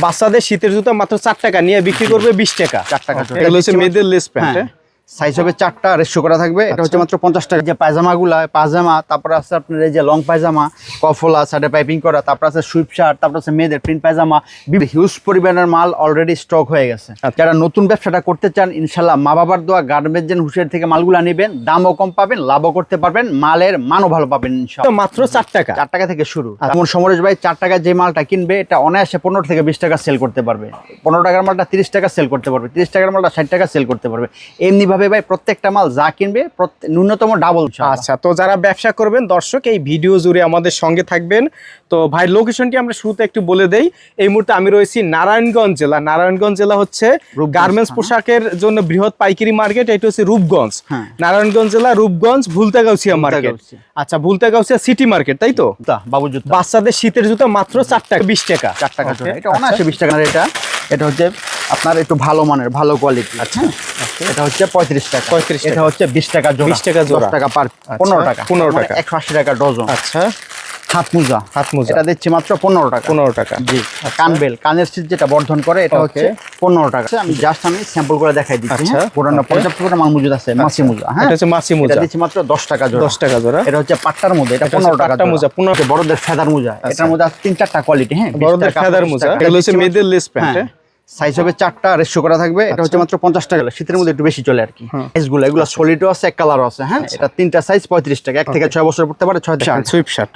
বাচ্চাদের শীতের জুতা মাত্র চার টাকা নিয়ে বিক্রি করবে বিশ টাকা। চার টাকা Okay, মেয়েদের লেস প্যান্ট হ্যাঁ। সাইজ হবে চারটা রেশো করা থাকবে। এটা হচ্ছে মাত্র পঞ্চাশ টাকা। যে পায়জামাগুলা পায়জামা তারপর আছে আপনার এই যে লং পায়জামা কফলা সাইডে পাইপিং করা তারপর আছে সুইপ শার্ট তারপর আছে মেয়েদের প্রিন্ট পায়জামা হিউজ পরিমাণের মাল অলরেডি স্টক হয়ে গেছে। যারা নতুন ব্যবসাটা করতে চান ইনশাল্লাহ মা বাবার দোয়া গার্মেন্টস হুশের থেকে মালগুলা নেবেন দামও কম পাবেন লাভও করতে পারবেন মালের মানও ভালো পাবেন ইনশাল্লাহ। মাত্র চার টাকা? চার টাকা থেকে শুরু। এমন সমরেশ ভাই চার টাকা যে মালটা কিনবে এটা অনায়াসে পনেরো থেকে বিশ টাকা সেল করতে পারবে। পনেরো টাকার মালটা তিরিশ টাকা সেল করতে পারবে তিরিশ টাকার মালটা ষাট টাকা সেল করতে পারবে। এমনিভাবে ভাই প্রত্যেকটা মাল যা কিনবে ন্যূনতম ডাবল আচ্ছা তো যারা ব্যবসা করবেন দর্শক এই ভিডিও জুড়ে আমাদের সঙ্গে থাকবেন। তো ভাই লোকেশনটি আমরা শুরুতে একটু বলে দেই। এই মুহূর্তে আমি রয়েছি নারায়ণগঞ্জ জেলা। নারায়ণগঞ্জ জেলা হচ্ছে গার্মেন্টস হ্যাঁ। পোশাকের জন্য বৃহৎ পাইকারি মার্কেট এটা হচ্ছে রূপগঞ্জ। হ্যাঁ। নারায়ণগঞ্জ জেলা রূপগঞ্জ ভুলতাগাউছিয়া মার্কেট আচ্ছা ভুলতাগাউছিয়া সিটি মার্কেট তাই তো? বাবু জুতা। বাচ্চাদের শীতের জুতা মাত্র চার টাকা বিশ টাকা। চার টাকা এটা অনায়াসে বিশ টাকা এটা? এটা হচ্ছে আপনার একটু ভালো মানের ভালো কোয়ালিটি আচ্ছা। এটা হচ্ছে পঁয়ত্রিশ টাকা। 35 টাকা। এটা হচ্ছে বিশ টাকা জোড়া। 20 টাকা জোড়া। দশ টাকা পার আচ্ছা, পনেরো টাকা। 15 টাকা। একশো আশি টাকা ডজন। আচ্ছা। হাত মোজা। হাত মোজা। এটা দিচ্ছি মাত্র পনেরো টাকা। পনেরো টাকা। জি। কানবেল কানের সিট যেটা বর্ধন করে এটা হচ্ছে পনেরো টাকা। আমি জাস্ট আমি স্যাম্পল করে দেখাই দিচ্ছি আচ্ছা, হ্যাঁ পুরানো okay. পর্যাপ্ত করে মাল মজুদ আছে মোজা হ্যাঁ? এটা হচ্ছে মাছি এটা দিচ্ছি মাত্র দশ টাকা জোড়া। দশ টাকা জোড়া। এটা হচ্ছে পাট্টার মোজা। এটা পনেরো টাকা পাট্টা মোজা, মোজা 15 পনেরো বড়দের ফেদার মোজা। এটার মধ্যে তিন চারটা কোয়ালিটি হ্যাঁ? 20 বড়দের ফেদার মোজা। এগুলো হচ্ছে মেয়েদের লেস প্যান্ট হ্যাঁ? সাইজ হবে চারটা রেশিও করা থাকবে এটা হচ্ছে মাত্র পঞ্চাশ টাকা। শীতের মধ্যে একটু বেশি চলে আর কি। সাইজগুলো এগুলো সলিডও আছে এক কালারও আছে হ্যাঁ? এটা তিনটা সাইজ পঁয়ত্রিশ টাকা। এক থেকে ছয় বছর পড়তে পারে ছয় আট। সুইপ শার্ট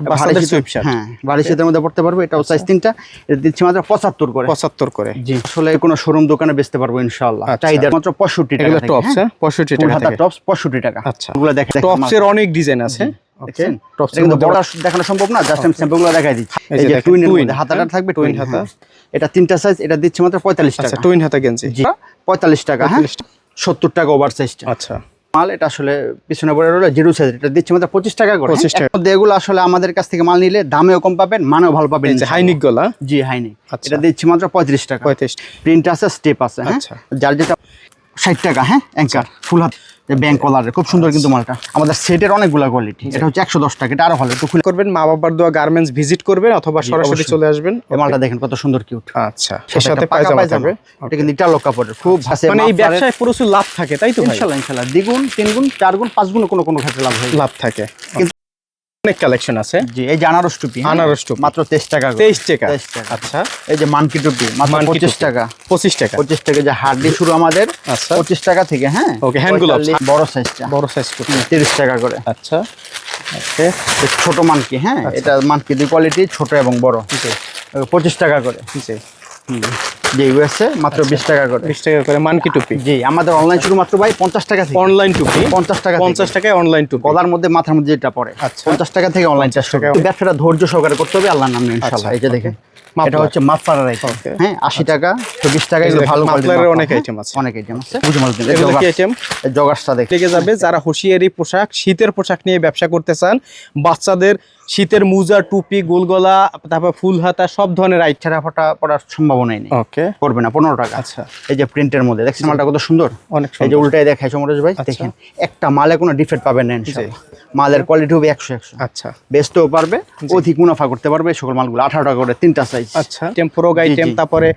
সুইপ শার্ট হ্যাঁ ভারী শীতের মধ্যে পড়তে পারবে এটাও সাইজ তিনটা। এটা দিচ্ছি মাত্র পঁচাত্তর করে। পঁচাত্তর করে। জি। আসলে কোনো শোরুম দোকানে বেচতে পারব ইনশাল্লাহ আচ্ছা। চাহিদা মাত্র পঁয়ষট্টি টাকা এগুলো টপস হ্যাঁ? পঁয়ষট্টি টাকা টপস পঁয়ষট্টি টাকা। আচ্ছা। ওগুলো দেখে টপসের অনেক ডিজাইন আছে। দেখছেন টপসের কিন্তু বড় দেখানো সম্ভব না জাস্ট আমি স্যাম্পলগুলো দেখাই দিচ্ছি। এই যে মধ্যে। হাতাটা হ্যাঁ? থাকবে টুইন হাতা। হাতা এটা তিনটা সাইজ এটা দিচ্ছি মাত্র পঁয়তাল্লিশ আচ্ছা টাকা। টুইন হাতা গেঞ্জি। পঁয়তাল্লিশ টাকা হ্যাঁ? 45 সত্তর টাকা ওভার সাইজটা আচ্ছা। মাল এটা আসলে পিছনে পড়ে রইল জিরো সাইজ এটা দিচ্ছি মাত্র পঁচিশ টাকা করে 25 টাকা। মধ্যে এগুলো আসলে আমাদের কাছ থেকে মাল নিলে দামেও কম পাবেন মানেও ভালো পাবেন হাইনিক গলা। জি হাইনিক। আচ্ছা। এটা দিচ্ছি মাত্র পঁয়ত্রিশ টাকা। পঁয়ত্রিশ প্রিন্ট আছে স্টেপ আছে হ্যাঁ? আচ্ছা। যার যেটা ষাট টাকা হ্যাঁ? অ্যাঙ্কার ফুল হাত। ব্যাংক কলারের খুব সুন্দর কিন্তু মালটা। আমাদের সেটের অনেকগুলো কোয়ালিটি এটা হচ্ছে একশো দশ টাকা এটা আরও ভালো। একটু খুলে করবেন মা বাবার দোয়া গার্মেন্টস ভিজিট করবেন অথবা সরাসরি চলে আসবেন। মালটা দেখেন কত সুন্দর কিউট আচ্ছা সাথে পায়জামা থাকবে। এটা কিন্তু ইটালো কাপড়ের খুব ভাসে মানে এই ব্যবসায় প্রচুর লাভ থাকে তাই তো ইনশাআল্লাহ ইনশাআল্লাহ দ্বিগুণ তিনগুণ চারগুণ পাঁচগুণ কোনো কোনো ক্ষেত্রে লাভ হয় লাভ থাকে। কিন্তু- অনেক কালেকশন আছে। জি এই যে আনারস টুপি হ্যাঁ? আনারস টুপি। মাত্র তেইশ টাকা তেইশ টাকা। 23 টাকা। আচ্ছা। এই যে মানকি টুপি মাত্র পঁচিশ টাকা। পঁচিশ টাকা। পঁচিশ টাকা যে হার্ডলি শুরু আমাদের। আচ্ছা। পঁচিশ টাকা থেকে হ্যাঁ? Hand gloves। 45 বড় সাইজটা বড় সাইজ টুপি। তিরিশ টাকা করে। আচ্ছা। ওকে ছোট মানকি হ্যাঁ? আচ্ছা। এটা মানকি দুই কোয়ালিটি ছোট এবং বড়। পঁচিশ টাকা করে। জি। জি ইউএসএ মাত্র আচ্ছা। বিশ টাকা করে। বিশ টাকা করে মানকি টুপি। জি আমাদের অনলাইন শুরু মাত্র ভাই পঞ্চাশ টাকা থেকে। অনলাইন টুপি। পঞ্চাশ টাকা পঞ্চাশ টাকায় অনলাইন টুপি। গলার মধ্যে মাথার মধ্যে যেটা পড়ে। আচ্ছা। পঞ্চাশ টাকা থেকে অনলাইন চাষ টাকা। ব্যবসাটা ধৈর্য সহকারে করতে হবে আল্লাহর নামে ইনশাল্লাহ আচ্ছা, এই যে দেখেন এটা হচ্ছে মাফলার আইটেম হ্যাঁ আশি টাকা চব্বিশ টাকা এগুলো ভালো muffler, অনেক item আছে। অনেক আইটেম আছে। বুঝে কি আইটেম জগার্সটা দেখে যাবে যারা হুঁশিয়ারি পোশাক শীতের পোশাক নিয়ে ব্যবসা করতে চান বাচ্চাদের শীতের মুজা টুপি গোলগলা তারপর ফুল হাতা সব ধরনের আইটেম ছেঁড়া ফাটা পড়ার সম্ভাবনাই নেই। ওকে করবে না পনেরো টাকা। আচ্ছা। এই যে প্রিন্টের মধ্যে দেখছেন মালটা কত সুন্দর? অনেক এই যে। উল্টাই দেখায় সমরেশ ভাই আচ্ছা। দেখেন একটা মালে কোনো ডিফেক্ট পাবেন না মালের কোয়ালিটি হবে একশো একশো। আচ্ছা। বেচতেও পারবে অধিক মুনাফা করতে পারবে এই সকল মালগুলো আঠারো টাকা করে তিনটা সাইজ আচ্ছা। আইটেম আইটেম তারপরে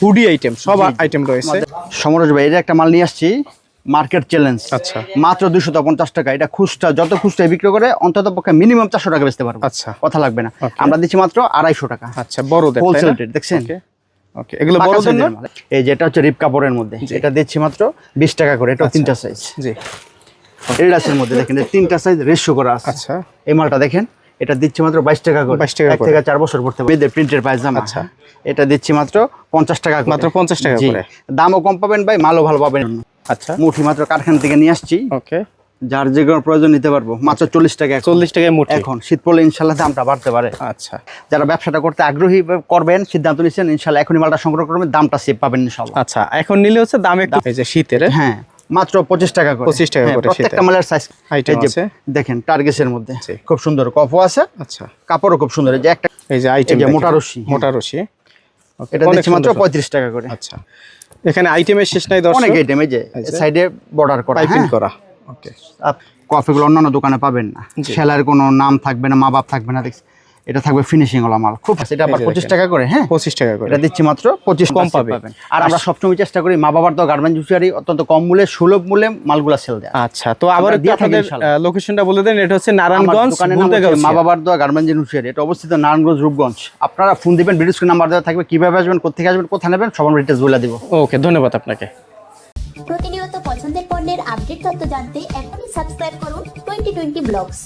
হুডি আইটেম সব আইটেম রয়েছে। সমরেশ ভাই এটা একটা মাল নিয়ে আসছি মার্কেট চ্যালেঞ্জ আচ্ছা। মাত্র দুশো পঞ্চাশ টাকা এটা খুচরা যত খুচরা বিক্রি করে অন্তত পক্ষে মিনিমাম চারশো টাকা বেচতে পারব। আচ্ছা। কথা লাগবে না। আমরা দিচ্ছি মাত্র আড়াইশো টাকা। আচ্ছা তাই হোলসেল রেট দেখছেন? ওকে এগুলো বড়দের না। এই যেটা হচ্ছে রিপ কাপড়ের মধ্যে এটা দিচ্ছি মাত্র বিশ টাকা করে এটা তিনটা সাইজ জি। এডিডাসের মধ্যে দেখেন তিনটা সাইজ রেশিও করা আছে। আচ্ছা। এই মালটা দেখেন এটা দিচ্ছি মাত্র বাইশ টাকা করে। 22 টাকা। থেকে চার বছর পড়তে এদের প্রিন্টের পায়জামা আচ্ছা। এটা দিচ্ছি মাত্র পঞ্চাশ টাকা। মাত্র 50 টাকা করে। দামও কম পাবেন ভাই মালও ভালো পাবেন। আচ্ছা। মুঠি মাত্র কারখানা থেকে নিয়ে আসছি। ওকে যার যে কোনো প্রয়োজন নিতে পারব। মাত্র চল্লিশ টাকা চল্লিশ টাকায় মুঠি এখন শীত পড়লে ইনশাল্লাহ দামটা বাড়তে পারে। আচ্ছা। যারা ব্যবসাটা করতে আগ্রহী করবেন সিদ্ধান্ত নিচ্ছেন ইনশাল্লাহ এখনই মালটা সংগ্রহ করবেন দামটা সেভ পাবেন ইনশাল্লাহ। আচ্ছা এখন নিলে হচ্ছে দাম একটু যে শীতের হ্যাঁ? মাত্র পঁচিশ টাকা করে। 25 টাকা হ্যাঁ, করে প্রত্যেকটা। মালের সাইজ Item আছে। দেখেন টার্গেসের মধ্যে। খুব সুন্দর কফও আছে। আচ্ছা। কাপড়ও খুব সুন্দর। এই যে একটা এই যে আইটেম মোটা রশি, হ্যাঁ। মোটা রশি। এটা দিচ্ছি মাত্র পঁয়ত্রিশ টাকা করে। আচ্ছা। এখানে আইটেমের শেষ নাই দর্শক। অনেক আইটেম এই যে সাইডে বর্ডার করা পাইপিং হ্যাঁ। করা। ওকে কফিগুলো অন্যান্য দোকানে পাবেন না। সেলার কোনো নাম থাকবে না মা বাপ থাকবে না দেখছি। এটা থাকবে ফিনিশিং ওলা মাল। খুব এটা আবার পঁচিশ টাকা করে হ্যাঁ? পঁচিশ টাকা করে। এটা দিচ্ছি মাত্র পঁচিশ কম কম পাবে। পাবেন আর আমরা সবসময় চেষ্টা করি মা বাবার তো গার্মেন্ট জুসারি অত্যন্ত কম মূল্যে সুলভ মূল্যে মালগুলা সেল দেয় আচ্ছা তো আবার থাকি আপনাদের লোকেশনটা বলে দেন এটা হচ্ছে নারায়ণগঞ্জ। মা বাবার দোয়া গার্মেন্ট জুসারি এটা অবস্থিত নারায়ণগঞ্জ রূপগঞ্জ। আপনারা ফোন দিবেন ভিডিও স্ক্রিন নাম্বার দেওয়া থাকবে কীভাবে আসবেন কোথেকে আসবেন কোথায় নেবেন সবার ডিটেলস বলে দিব। ওকে ধন্যবাদ আপনাকে। প্রতিনিয়ত পছন্দের পণ্যের আপডেট তথ্য জানতে এখনই সাবস্ক্রাইব করুন টোয়েন্টি টোয়েন্টি ব্লগস